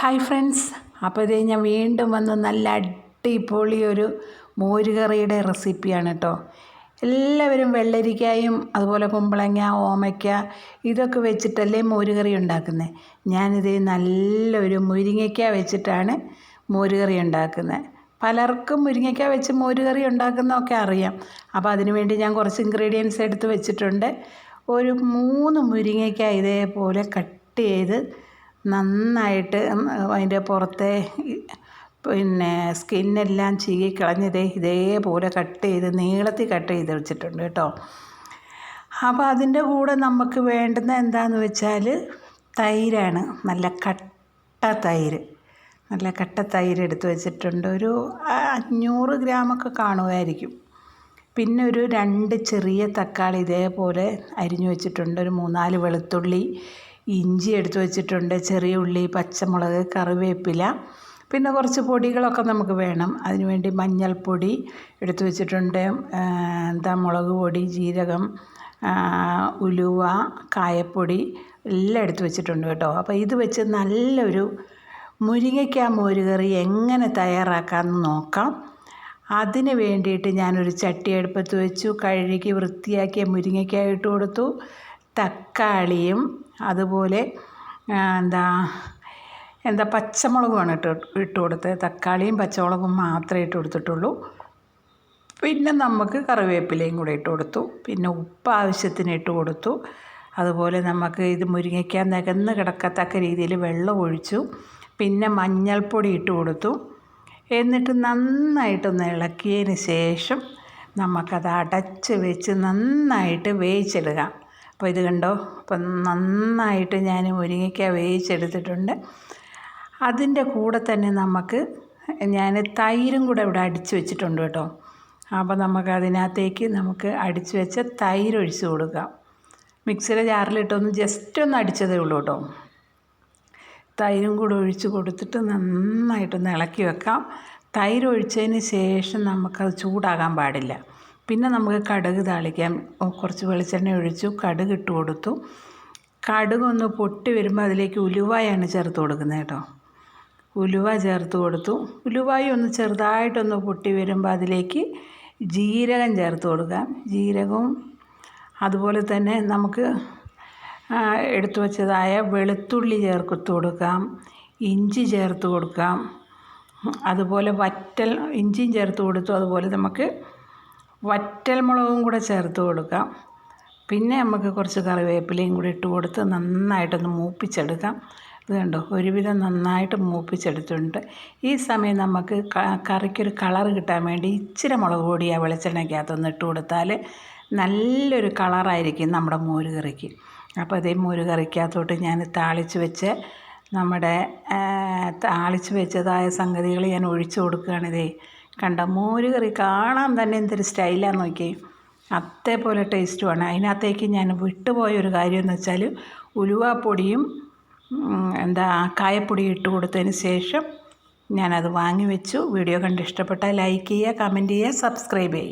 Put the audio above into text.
Hi friends അപ്പോൾ ഇതേ ഞാൻ വീണ്ടും വന്ന് നല്ല അടിപൊളി ഒരു മോരുകറിയുടെ റെസിപ്പിയാണ് കേട്ടോ എല്ലാവരും വെള്ളരിക്കായും അതുപോലെ കുമ്പളങ്ങ ഓമയ്ക്ക ഇതൊക്കെ വെച്ചിട്ടല്ലേ മോരുകറി ഉണ്ടാക്കുന്നത് ഞാനിത് നല്ലൊരു മുരിങ്ങയ്ക്ക വെച്ചിട്ടാണ് മോരുകറി ഉണ്ടാക്കുന്നത് പലർക്കും മുരിങ്ങയ്ക്ക വെച്ച് മോരുകറി ഉണ്ടാക്കുന്നതൊക്കെ അറിയാം. അപ്പോൾ അതിന് വേണ്ടി ഞാൻ കുറച്ച് ഇൻഗ്രീഡിയൻസ് എടുത്ത് വെച്ചിട്ടുണ്ട്. ഒരു മൂന്ന് മുരിങ്ങയ്ക്ക ഇതേപോലെ കട്ട് ചെയ്ത് നന്നായിട്ട് അതിന്റെ പുറത്തെ പിന്നെ സ്കിന്നെല്ലാം ചീകി ദേ ഇതേപോലെ കട്ട് ചെയ്ത് നീളത്തിൽ കട്ട് ചെയ്ത് വെച്ചിട്ടുണ്ട് കേട്ടോ. അപ്പോൾ അതിന്റെ കൂടെ നമുക്ക് വേണ്ടുന്ന എന്താണെന്ന് വെച്ചാൽ തൈരാണ്. നല്ല കട്ട തൈര്. നല്ല കട്ട തൈര് എടുത്ത് വെച്ചിട്ടുണ്ട്. ഒരു അഞ്ഞൂറ് ഗ്രാമൊക്കെ കാണുമായിരിക്കും. പിന്നെ ഒരു രണ്ട് ചെറിയ തക്കാളി ഇതേപോലെ അരിഞ്ഞു വെച്ചിട്ടുണ്ട്. ഒരു മൂന്നാൽ വെളുത്തുള്ളി ഇഞ്ചി എടുത്തു വെച്ചിട്ടുണ്ട് ചെറിയ ഉള്ളി പച്ചമുളക് കറിവേപ്പില പിന്നെ കുറച്ച് പൊടികളൊക്കെ നമുക്ക് വേണം. അതിനുവേണ്ടി മഞ്ഞൾപ്പൊടി എടുത്തു വെച്ചിട്ടുണ്ട് എന്താ മുളക് പൊടി ജീരകം ഉലുവ കായപ്പൊടി എല്ലാം എടുത്തു വെച്ചിട്ടുണ്ട് കേട്ടോ. അപ്പോൾ ഇത് വെച്ച് നല്ലൊരു മുരിങ്ങയ്ക്ക മോരുകറി എങ്ങനെ തയ്യാറാക്കാമെന്ന് നോക്കാം. അതിന് വേണ്ടിയിട്ട് ഞാനൊരു ചട്ടി അടുപ്പത്ത് വെച്ചു കഴുകി വൃത്തിയാക്കിയ മുരിങ്ങയ്ക്ക ഇട്ട് കൊടുത്തു തക്കാളിയും അതുപോലെ എന്താ എന്താ പച്ചമുളകുമാണ് ഇട്ട് ഇട്ട് കൊടുത്തത്. തക്കാളിയും പച്ചമുളകും മാത്രമേ ഇട്ട് കൊടുത്തിട്ടുള്ളൂ. പിന്നെ നമുക്ക് കറിവേപ്പിലയും കൂടെ ഇട്ട് കൊടുത്തു. പിന്നെ ഉപ്പ് ആവശ്യത്തിന് ഇട്ട് കൊടുത്തു. അതുപോലെ നമുക്ക് ഇത് മുരിങ്ങയ്ക്ക നികന്ന് കിടക്കത്തക്ക രീതിയിൽ വെള്ളം ഒഴിച്ചു. പിന്നെ മഞ്ഞൾപ്പൊടി ഇട്ട് കൊടുത്തു. എന്നിട്ട് നന്നായിട്ടൊന്ന് ഇളക്കിയതിന് ശേഷം നമുക്കത് അടച്ച് വെച്ച് നന്നായിട്ട് വേവിച്ചെടുക്കുക അപ്പോൾ ഇത് കണ്ടോ? അപ്പം നന്നായിട്ട് ഞാൻ മുരിങ്ങയ്ക്ക വേവിച്ചെടുത്തിട്ടുണ്ട്. അതിന്റെ കൂടെ തന്നെ നമുക്ക് ഞാൻ തൈരും കൂടെ ഇവിടെ അടിച്ചു വെച്ചിട്ടുണ്ട് കേട്ടോ. അപ്പോൾ നമുക്ക് അതിനകത്തേക്ക് നമുക്ക് അടിച്ചു വെച്ച തൈര് ഒഴിച്ച് കൊടുക്കാം. മിക്സിയുടെ ജാറിലിട്ടൊന്ന് ജസ്റ്റ് ഒന്ന് അടിച്ചതേ ഉള്ളൂ കേട്ടോ. തൈരും കൂടെ ഒഴിച്ച് കൊടുത്തിട്ട് നന്നായിട്ടൊന്ന് ഇളക്കി വെക്കാം. തൈര് ഒഴിച്ചതിന് ശേഷം നമുക്കത് ചൂടാകാൻ പാടില്ല. പിന്നെ നമുക്ക് കടുക് താളിക്കാം. കുറച്ച് വെളിച്ചെണ്ണ ഒഴിച്ചു കടുക് ഇട്ട് കൊടുത്തു. കടുകൊന്ന് പൊട്ടി വരുമ്പോൾ അതിലേക്ക് ഉലുവായാണ് ചേർത്ത് കൊടുക്കുന്നത് കേട്ടോ. ഉലുവ ചേർത്ത് കൊടുത്തു. ഉലുവായി ഒന്ന് ചെറുതായിട്ടൊന്ന് പൊട്ടി വരുമ്പോൾ അതിലേക്ക് ജീരകം ചേർത്ത് കൊടുക്കാം. ജീരകവും അതുപോലെ തന്നെ നമുക്ക് എടുത്തു വച്ചതായ വെളുത്തുള്ളി ചേർത്ത് കൊടുക്കാം. ഇഞ്ചി ചേർത്ത് കൊടുക്കാം. അതുപോലെ വറ്റൽ ഇഞ്ചിയും ചേർത്ത് കൊടുത്തു. അതുപോലെ നമുക്ക് വറ്റൽ മുളകും കൂടെ ചേർത്ത് കൊടുക്കാം. പിന്നെ നമുക്ക് കുറച്ച് കറിവേപ്പിലയും കൂടി ഇട്ട് കൊടുത്ത് നന്നായിട്ടൊന്ന് മൂപ്പിച്ചെടുക്കാം. ഇത് കണ്ടോ? ഒരുവിധം നന്നായിട്ട് മൂപ്പിച്ചെടുത്തിട്ടുണ്ട്. ഈ സമയം നമുക്ക് കറിക്കൊരു കളർ കിട്ടാൻ വേണ്ടി ഇച്ചിരി മുളക് പൊടി ആ വെളിച്ചെണ്ണയ്ക്കകത്തൊന്ന് ഇട്ട് കൊടുത്താൽ നല്ലൊരു കളറായിരിക്കും നമ്മുടെ മോര് കറിക്ക് അപ്പോൾ അതേ മോര് കറിക്കകത്തോട്ട് ഞാൻ താളിച്ച് വെച്ച് നമ്മുടെ താളിച്ച് വെച്ചതായ സംഗതികൾ ഞാൻ ഒഴിച്ചു കൊടുക്കുകയാണിതേ കണ്ട മോര് കറി കാണാൻ തന്നെ എന്തൊരു സ്റ്റൈലാന്ന് നോക്കിയേ. അതേപോലെ ടേസ്റ്റുമാണ് അതിനകത്തേക്ക് ഞാൻ വിട്ടുപോയ ഒരു കാര്യം എന്ന് വെച്ചാൽ ഉലുവാപ്പൊടിയും എന്താ കായപ്പൊടി ഇട്ട് കൊടുത്തതിന് ശേഷം ഞാനത് വാങ്ങി വെച്ചു. വീഡിയോ കണ്ട് ഇഷ്ടപ്പെട്ടാൽ ലൈക്ക് ചെയ്യുക കമന്റ് ചെയ്യുക സബ്സ്ക്രൈബ് ചെയ്യുക.